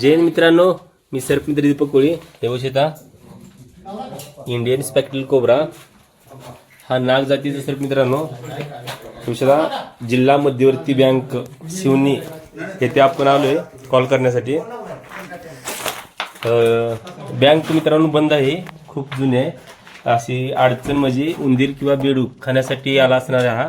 जैन मित्रांनो मी सर्पमित्र दीपक कोळी. हे वशेता Indian स्पॅक्टल cobra हा नाग जातीचा सर्प मित्रांनो. वशिता जिल्हा मध्यवर्ती बँक शिवनी येथे आपण आलोय कॉल करण्यासाठी. बँक मित्रांनो बंद आहे. खूप जुने. आहे अशी अडचण म्हणजे उंदीर किंवा बेडूक खाण्यासाठी आला असणारा हा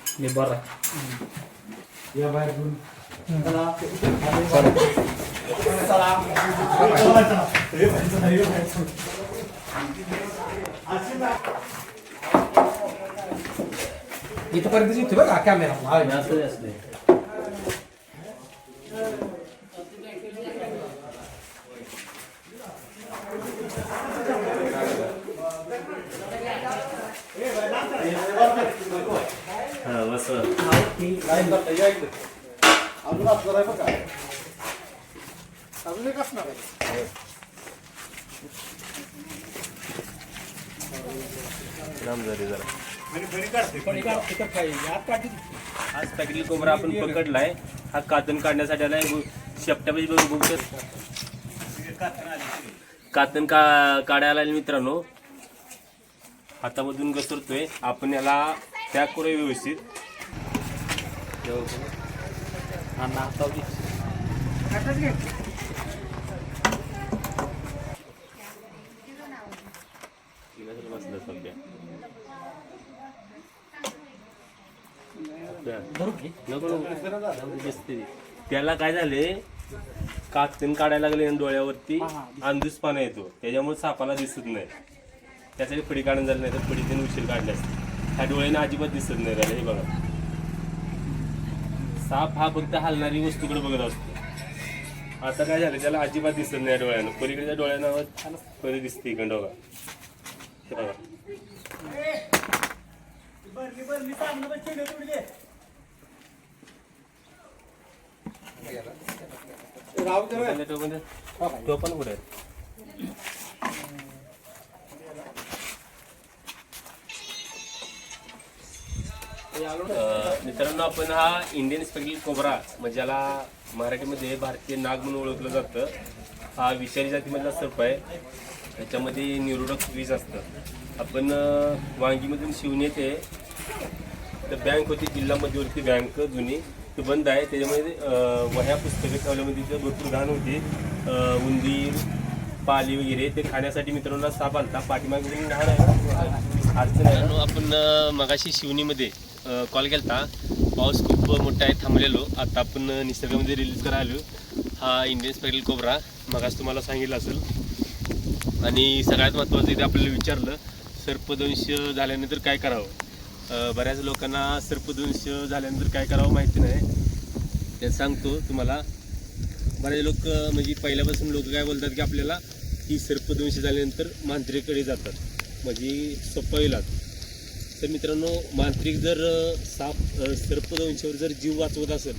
काय दिक्कत इथपर्यंत येते बघा कॅमेरा असं असले आज पॅकेटली कोंबडा आपण पकडलाय हा कातन काढण्यासाठी आलाय शेपट्यापाशी बघू बघू तर कातन का काढायला मित्रांनो. हातामधून घसरतोय. आपण याला पॅक करूया व्यवस्थित. बसलं सध्या. त्याला काय झाले? कातन काढायला लागले डोळ्यावरती अंधूस पाना येतो त्याच्यामुळे सापाला दिसत नाही. त्यासाठी फडी काढून झालं नाही तर फडी त्याने उशीर काढले असते. ह्या डोळ्याने अजिबात दिसत नाही त्याला हे बघा. साप हा फक्त हलणारी वस्तूकडे बघत असतो. आता काय झालं त्याला अजिबात दिसत नाही डोळ्यानं. पलीकडच्या डोळ्यानं परी दिसते इकडं बघा. हे बघा. तो पण कुठे मित्रांनो आपण हा इंडियन स्पेगल कोबरा म्हणजे याला मराठीमध्ये भारतीय नाग म्हणून ओळखलं जातं. हा विषारी जातीमधला सर्प आहे. त्याच्यामध्ये न्यूरोडॉक्स वीज असतं. आपण वांगीमधून शिवून येते तर बँक होती जिल्हा मध्यवर्ती बँक जुनी. ती बंद आहे. त्याच्यामध्ये वह्या पुस्तके ठेवल्यामध्ये तिथं भरपूर घाण होती. उंदीर पाली वगैरे ते खाण्यासाठी मित्रांनो साप आलता. पाठीमागे घाण आहे अडचण आहे आपण मगाशी शिवनीमध्ये कॉल केलता. पाऊस खूप मोठा आहे थांबलेलो. आता आपण निसर्गामध्ये रिलीज करायला आलो हा इंडियन स्पेगल कोबरा मगाच तुम्हाला सांगितलं असेल. आणि सगळ्यात महत्त्वाचं इथे आपल्याला विचारलं सर्पदंश झाल्यानंतर काय करावं? बऱ्याच लोकांना सर्पदंश झाल्यानंतर काय करावं माहिती नाही. ते सांगतो तुम्हाला. बरेच लोक म्हणजे पहिल्यापासून लोक काय बोलतात की आपल्याला ही सर्पदंश झाल्यानंतर मांत्रिकडे जातात. म्हणजे सोपं होईल तर मित्रांनो मांत्रिक जर साप सर्पदंशावर जर जीव वाचवत असेल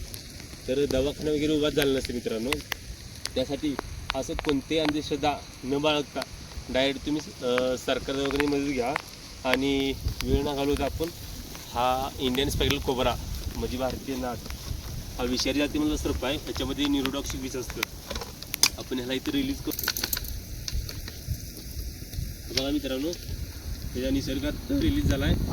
तर दवाखाना वगैरे उभा झाला नसते मित्रांनो. त्यासाठी असं कोणतेही अंधश्रद्धा न बाळगता डायरेक्ट तुम्ही सरकार वगैरे मदत घ्या. आणि वेळ न घालवता आपण हा इंडियन स्पेगल कोबरा म्हणजे भारतीय नाग हा विषारी जातीमधला सर्प आहे. त्याच्यामध्ये न्यूरोडॉक्स वीज असतं. आपण ह्याला इथे रिलीज करतो बघा मित्रांनो त्याच्या निसर्गात रिलीज झाला आहे